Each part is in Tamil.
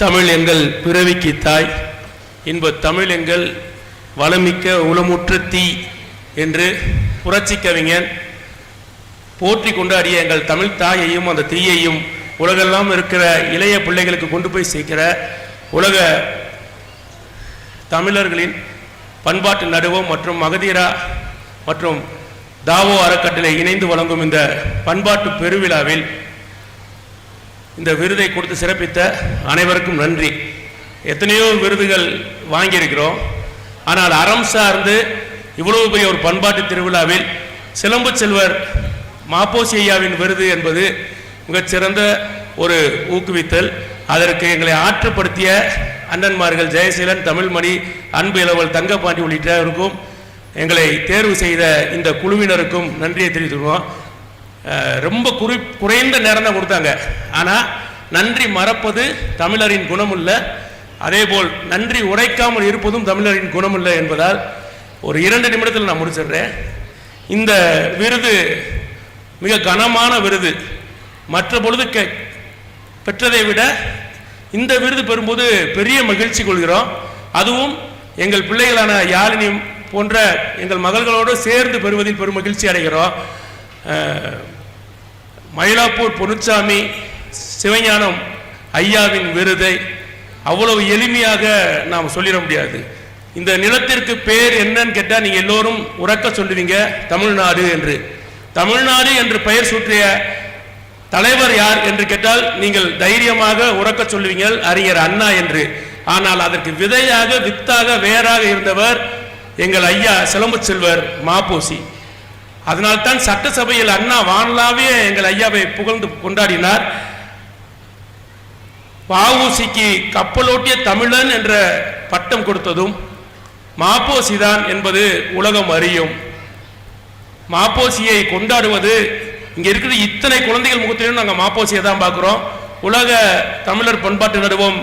தமிழ் எங்கள் பிறவிக்கு தாய். இன்ப தமிழ் எங்கள் வளமிக்க உளமுற்ற தீ என்று புரட்சி கவிஞன் போற்றி கொண்டாடிய எங்கள் தமிழ் தாயையும் அந்த தீயையும் உலகெல்லாம் இருக்கிற இளைய பிள்ளைகளுக்கு கொண்டு போய் சேர்க்கிற உலக தமிழர்களின் பண்பாட்டு நடுவம் மற்றும் மகதீரா மற்றும் தாவோ அறக்கட்டளை இணைந்து வழங்கும் இந்த பண்பாட்டு பெருவிழாவில் இந்த விருதை கொடுத்து சிறப்பித்த அனைவருக்கும் நன்றி. எத்தனையோ விருதுகள் வாங்கியிருக்கிறோம். ஆனால் அறம் சார்ந்து இவ்வளவு பெரிய ஒரு பண்பாட்டு திருவிழாவில் சிலம்பு செல்வர் மாப்போசி ஐயாவின் விருது என்பது மிகச்சிறந்த ஒரு ஊக்குவித்தல். அதற்கு எங்களை ஆற்றுப்படுத்திய அண்ணன்மார்கள் ஜெயசீலன் தமிழ்மணி அன்பு இளவல் தங்கப்பாண்டி உள்ளிட்டவருக்கும் எங்களை தேர்வு செய்த இந்த குழுவினருக்கும் நன்றியை தெரிவித்துக்கிறோம் ரொம்ப குறி குறைந்த நேரம் தான் கொடுத்தாங்க. ஆனால் நன்றி மறப்பது தமிழரின் குணமுள்ள அதேபோல் நன்றி உரைக்காமல் இருப்பதும் தமிழரின் குணமுள்ள என்பதால் ஒரு இரண்டு நிமிடத்தில் நான் முடிச்சிடுறேன். இந்த விருது மிக கனமான விருது. மற்ற பொழுது கெ- பெற்றதை விட இந்த விருது பெறும்போது பெரிய மகிழ்ச்சி கொள்கிறோம். அதுவும் எங்கள் பிள்ளைகளான யாழினி போன்ற எங்கள் மகள்களோடு சேர்ந்து பெறுவதில் பெரும் மகிழ்ச்சி அடைகிறோம். மயிலாப்பூர் பொன்னுச்சாமி சிவஞானம் ஐயாவின் விருதை அவ்வளவு எளிமையாக நாம் சொல்லிட முடியாது. இந்த நிலத்திற்கு பேர் என்னன்னு கேட்டால் நீங்கள் எல்லோரும் உறக்க சொல்லுவீங்க தமிழ்நாடு என்று. தமிழ்நாடு என்று பெயர் சூற்றிய தலைவர் யார் என்று கேட்டால் நீங்கள் தைரியமாக உறக்க சொல்லுவீங்க அறிஞர் அண்ணா என்று. ஆனால் அதற்கு விதையாக வித்தாக வேறாக இருந்தவர் எங்கள் ஐயா சிலம்பு செல்வர் மாப்போசி. அதனால்தான் சட்டசபையில் அண்ணா வானலாவே எங்கள் ஐயாவை புகழ்ந்து கொண்டாடினார். வஉசிக்கு கப்பலோட்டிய தமிழன் என்ற பட்டம் கொடுத்ததும் மாப்போசிதான் என்பது உலகம் அறியும். மாப்போசியை கொண்டாடுவது இங்கே இருக்கிற இத்தனை குழந்தைகள் முகத்திலும் நாங்கள் மாப்போசியை தான் பார்க்குறோம். உலக தமிழர் பண்பாட்டு நடுவம்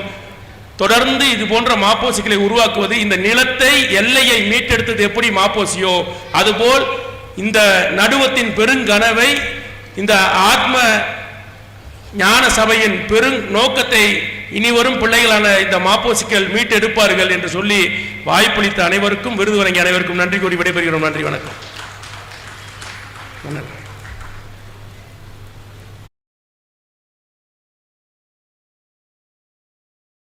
தொடர்ந்து இது போன்ற மாப்போசிகளை உருவாக்குவது இந்த நிலத்தை எல்லையை மீட்டெடுத்தது எப்படி மாப்போசியோ அதுபோல் இந்த நடுவத்தின் பெருங்கனவை இந்த ஆத்ம ஞான சபையின் பெரும் நோக்கத்தை இனிவரும் பிள்ளைகளான இந்த மாப்போசிக்கள் மீட்டெடுப்பார்கள் என்று சொல்லி வாய்ப்பளித்த அனைவருக்கும் விருது வழங்கிய அனைவருக்கும் நன்றி கூறி விடைபெறுகிறோம். நன்றி வணக்கம். வணக்கம்